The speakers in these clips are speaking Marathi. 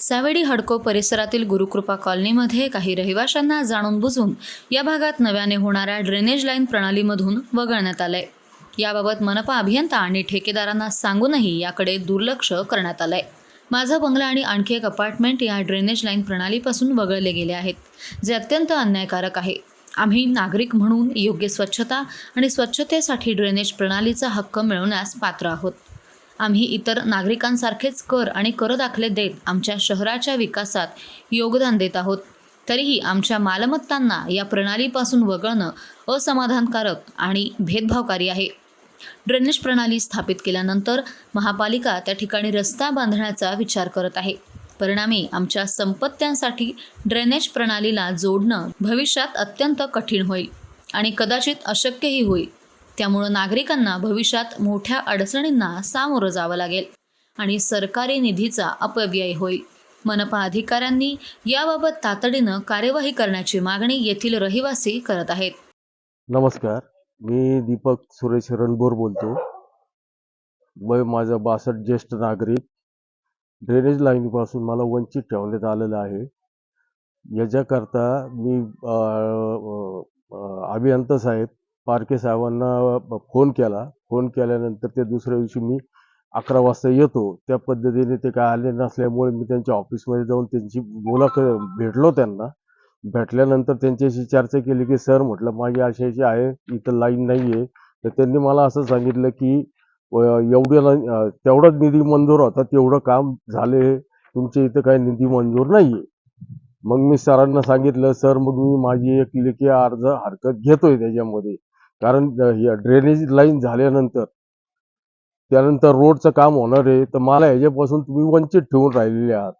सावेडी हडको परिसरातील गुरुकृपा कॉलनीमध्ये काही रहिवाशांना जाणून बुजून या भागात नव्याने होणाऱ्या ड्रेनेज लाईन प्रणालीमधून वगळण्यात आलंय. याबाबत मनपा अभियंता आणि ठेकेदारांना सांगूनही याकडे दुर्लक्ष करण्यात आलंय. माझा बंगला आणि आणखी एक अपार्टमेंट या ड्रेनेज लाईन प्रणालीपासून वगळले गेले आहेत जे अत्यंत अन्यायकारक आहे. आम्ही नागरिक म्हणून योग्य स्वच्छता आणि स्वच्छतेसाठी ड्रेनेज प्रणालीचा हक्क मिळवण्यास पात्र आहोत. आम्ही इतर नागरिकांसारखेच कर आणि कर दाखले देत आमच्या शहराच्या विकासात योगदान देत आहोत. तरीही आमच्या मालमत्तांना या प्रणालीपासून वगळणं असमाधानकारक आणि भेदभावकारी आहे. ड्रेनेज प्रणाली स्थापित केल्यानंतर महापालिका त्या ठिकाणी रस्ता बांधण्याचा विचार करत आहे. परिणामी आमच्या संपत्त्यांसाठी ड्रेनेज प्रणालीला जोडणं भविष्यात अत्यंत कठीण होईल आणि कदाचित अशक्यही होईल. त्यामुळं नागरिकांना भविष्यात मोठ्या अडचणींना सामोरं जावं लागेल आणि सरकारी निधीचा अपव्यय होईल. मनपा अधिकाऱ्यांनी याबाबत तातडीनं कार्यवाही करण्याची मागणी येथील रहिवासी करत आहेत. नमस्कार मी दीपक सुरेश रणबोर बोलतो. वय माझं बासष्ट ज्येष्ठ नागरिक ड्रेनेज लाईनपासून मला वंचित ठेवण्यात आलेलं आहे. याच्याकरता मी अभियंता साहेब पारखे साहेबांना फोन केला. फोन केल्यानंतर ते दुसऱ्या दिवशी मी अकरा वाजता येतो. त्या पद्धतीने ते काय आले नसल्यामुळे मी त्यांच्या ऑफिसमध्ये जाऊन त्यांची मुलाखत भेटलो त्यांना. भेटल्यानंतर त्यांच्याशी चर्चा केली की सर म्हटलं माझी अशी अशी आहे इथं लाईन नाही आहे तर त्यांनी मला असं सांगितलं की एवढ्या तेवढाच निधी मंजूर होता तेवढं काम झाले तुमच्या इथं काही निधी मंजूर नाही आहे मग मी सरांना सांगितलं सर मग मी माझी एक लेखी अर्ज हरकत घेतोय त्याच्यामध्ये. कारण ड्रेनेज लाईन झाल्यानंतर त्यानंतर रोडचं काम होणार आहे. तर मला ह्याच्यापासून तुम्ही वंचित ठेवून राहिलेले आहात.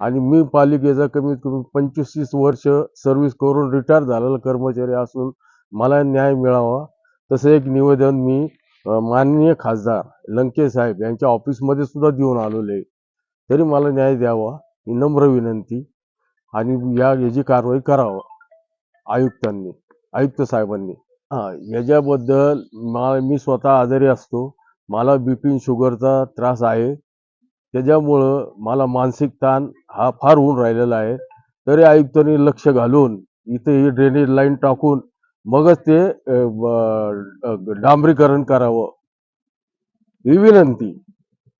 आणि मी पालिकेचा कमीत कमी पंचवीस तीस वर्ष सर्व्हिस करून रिटायर झालेला कर्मचारी असून मला न्याय मिळावा. तसं एक निवेदन मी माननीय खासदार लंके साहेब यांच्या ऑफिसमध्ये सुद्धा देऊन आलेलो आहे. तरी मला न्याय द्यावा ही नम्र विनंती आणि या याची कारवाई करावा आयुक्तांनी आयुक्त साहेबांनी. हा याच्याबद्दल मला मी स्वतः आजारी असतो. मला बीपी शुगरचा त्रास आहे. त्याच्यामुळं मला मानसिक ताण हा फार होऊन राहिलेला आहे. तरी आयुक्तांनी लक्ष घालून इथे ही ड्रेनेज लाईन टाकून मगच ते डांबरीकरण करावं. ही विनंती.